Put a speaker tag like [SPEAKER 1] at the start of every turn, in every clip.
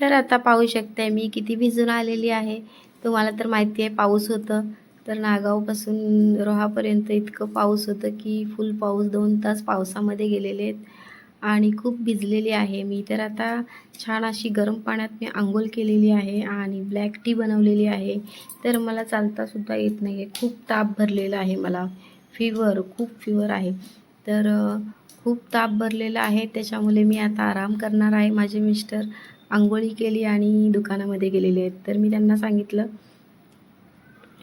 [SPEAKER 1] तर आता पाहू शकते मी किती भिजून आलेली आहे. तुम्हाला तर माहिती आहे पाऊस होतं. तर नागावपासून रोहापर्यंत इतकं पाऊस होतं की फुल पाऊस दोन तास पावसामध्ये गेलेले आहेत. आणि खूप भिजलेली आहे. मी तर आता छान अशी गरम पाण्यात मी आंघोळ केलेली आहे आणि ब्लॅक टी बनवलेली आहे. तर मला चालतासुद्धा येत नाही आहे खूप ताप भरलेला आहे मला. फिवर खूप फिवर आहे. तर खूप ताप भरलेला आहे. त्याच्यामुळे मी आता आराम करणार आहे. माझे मिस्टर आंघोळी केली आणि दुकानामध्ये गेलेले आहेत. तर मी त्यांना सांगितलं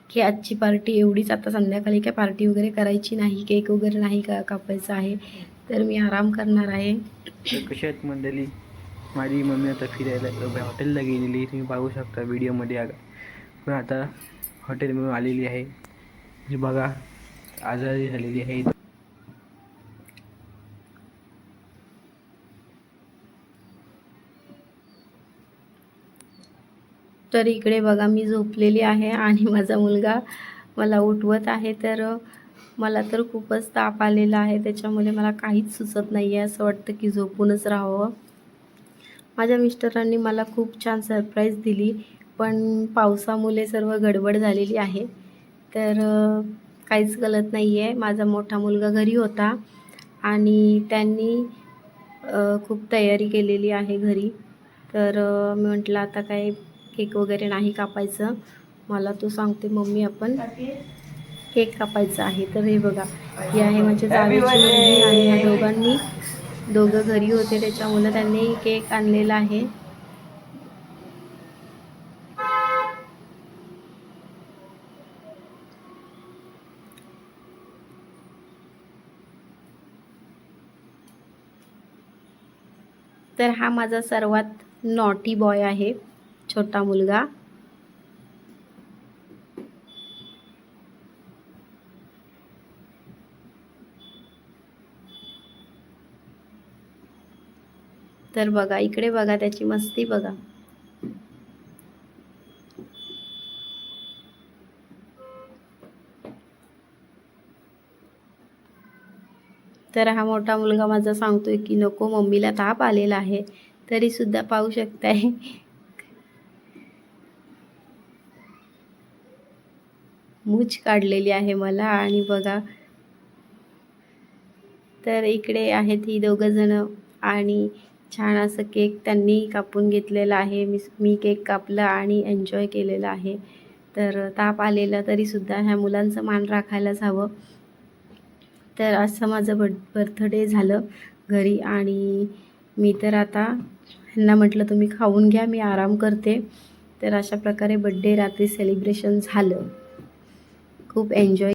[SPEAKER 1] की आजची पार्टी एवढीच. आता संध्याकाळी काय पार्टी वगैरे करायची नाही. केक वगैरे नाही का कापायचा आहे. तर मी आराम करणार आहे.
[SPEAKER 2] तर कशी आहेत मंडळी? माझी मम्मी आता फिरायला हॉटेलला गेलेली. तुम्ही पाहू शकता व्हिडिओमध्ये आगा. पण आता हॉटेलमधून आलेली आहे. जी बघा आजारी झालेली आहे
[SPEAKER 1] तर इकडे बघा मी झोपलेली आहे आणि माझा मुलगा मला उठवत आहे. तर मला तर खूपच ताप आलेला आहे. त्याच्यामुळे मला काहीच सुचत नाही आहे असं वाटतं की झोपूनच राहावं. माझ्या मिस्टरांनी मला खूप छान सरप्राईज दिली पण पावसामुळे सर्व गडबड झालेली आहे. तर काहीच गलत नाही आहे माझा मोठा मुलगा घरी होता आणि त्यांनी खूप तयारी केलेली आहे घरी. तर मी म्हटलं आता काय केक वगैरे नाही कापायचं. मला तू सांगते मम्मी आपण केक कापायचा आहे. तर हे बघा ही आहे माझ्या जावेची मुलगी आणि ह्या दोघांनी दोघं घरी होते त्याच्यामुळे त्यांनी केक आणलेला आहे. तर हा माझा सर्वात नॉटी बॉय आहे. छोटा मुलगा. तर बघा इकडे बघा त्याची मस्ती बघा. तर हा मोठा मुलगा माझा सांगतोय की नको मम्मीला ताप आलेला आहे तरी सुद्धा पाहू शकताय. मूछ काढलेली आहे मला आणि बघा. तर इकडे आहेत ही दोघं जण आणि छान असं केक त्यांनी कापून घेतलेला आहे. मी मी केक कापला आणि एन्जॉय केलेला आहे. तर ताप आलेला तरीसुद्धा ह्या मुलांचं मान राखायलाच हवं. तर असं माझं बर्थ बर्थडे झालं घरी आणि मी तर आता ह्यांना म्हटलं तुम्ही खाऊन घ्या मी आराम करते. तर अशा प्रकारे बड्डे रात्री सेलिब्रेशन झालं. खूप एन्जॉय